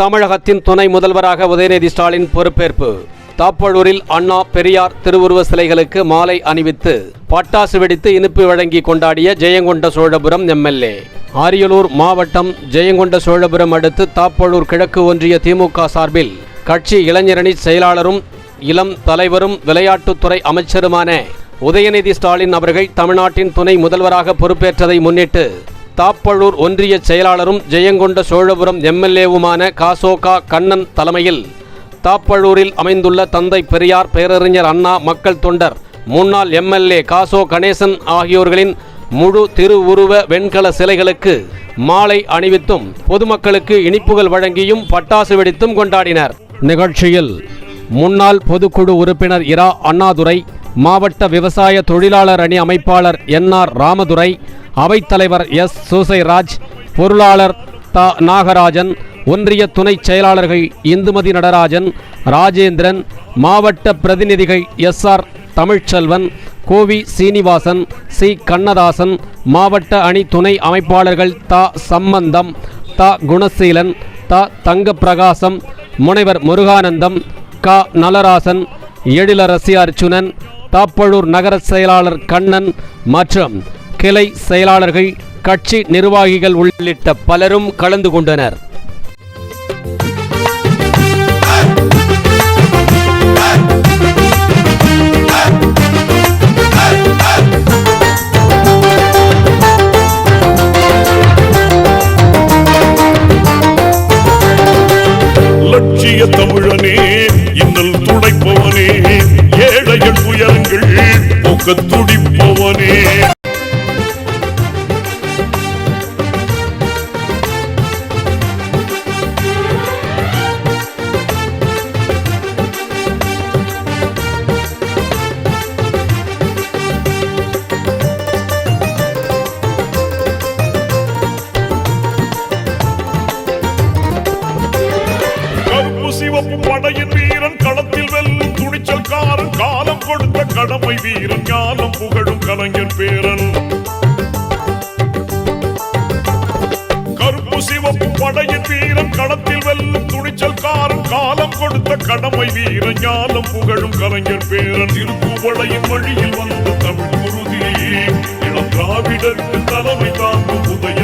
தமிழகத்தின் துணை முதல்வராக உதயநிதி ஸ்டாலின் பொறுப்பேற்பு. தாப்பழூரில் அண்ணா பெரியார் திருவுருவ சிலைகளுக்கு மாலை அணிவித்து பட்டாசு வெடித்து இனிப்பு வழங்கி கொண்டாடிய ஜெயங்கொண்ட சோழபுரம் எம்எல்ஏ. அரியலூர் மாவட்டம் ஜெயங்கொண்ட சோழபுரம் அடுத்து தாப்பழூர் கிழக்கு ஒன்றிய திமுக சார்பில் கட்சி இளைஞரணி செயலாளரும் இளம் தலைவரும் விளையாட்டுத்துறை அமைச்சருமான உதயநிதி ஸ்டாலின் அவர்கள் தமிழ்நாட்டின் துணை முதல்வராக பொறுப்பேற்றதை முன்னிட்டு தாப்பழூர் ஒன்றிய செயலாளரும் ஜெயங்கொண்ட சோழபுரம் எம்எல்ஏவுமான காசோகா கண்ணன் தலைமையில் தாப்பழூரில் அமைந்துள்ள தந்தை பெரியார் பேரறிஞர் அண்ணா மக்கள் தொண்டர் முன்னாள் எம்எல்ஏ காசோ கணேசன் ஆகியோர்களின் முழு திருவுருவ வெண்கல சிலைகளுக்கு மாலை அணிவித்தும் பொதுமக்களுக்கு இனிப்புகள் வழங்கியும் பட்டாசு வெடித்தும் கொண்டாடினர். நிகழ்ச்சியில் முன்னாள் பொதுக்குழு உறுப்பினர் இரா அண்ணாதுரை மாவட்ட விவசாய தொழிலாளர் அணி அமைப்பாளர் என்ஆர் ராமதுரை அவைத்தலைவர் எஸ் சூசைராஜ் பொருளாளர் த நாகராஜன் ஒன்றிய துணைச் செயலாளர்கள் இந்துமதி நடராஜன் ராஜேந்திரன் மாவட்ட பிரதிநிதிகள் S R Tamilselvan Kovi Seenivasan C Kannadasan மாவட்ட அணி துணை அமைப்பாளர்கள் த சம்பந்தம் த குணசீலன் த தங்கப்பிரகாசம் முனைவர் முருகானந்தம் க நலராசன் எழிலரசி அர்ச்சுனன் தாப்பழூர் நகர செயலாளர் கண்ணன் மற்றும் கிளை செயலாளர்கள் கட்சி நிர்வாகிகள் உள்ளிட்ட பலரும் கலந்து கொண்டனர். துடிப்பவனே. சிவப்பு படையின் வீரன் கடந்த கொடுத்த கடமை வீரன் ஞானம் புகழும் கலைஞர் பேரன். கருப்பு சிவப்பு படையின் வீரன் களத்தில் வெல்லும் துணிச்சல் துணிச்சல்காரன் காலம் கொடுத்த கடமை வீரன் ஞானம் புகழும் கலைஞர் பேரன். திருப்புவளையின் வழியில் வந்த தமிழ் குருதி இளம் திராவிடருக்கு தலைமை தாங்கும் உதய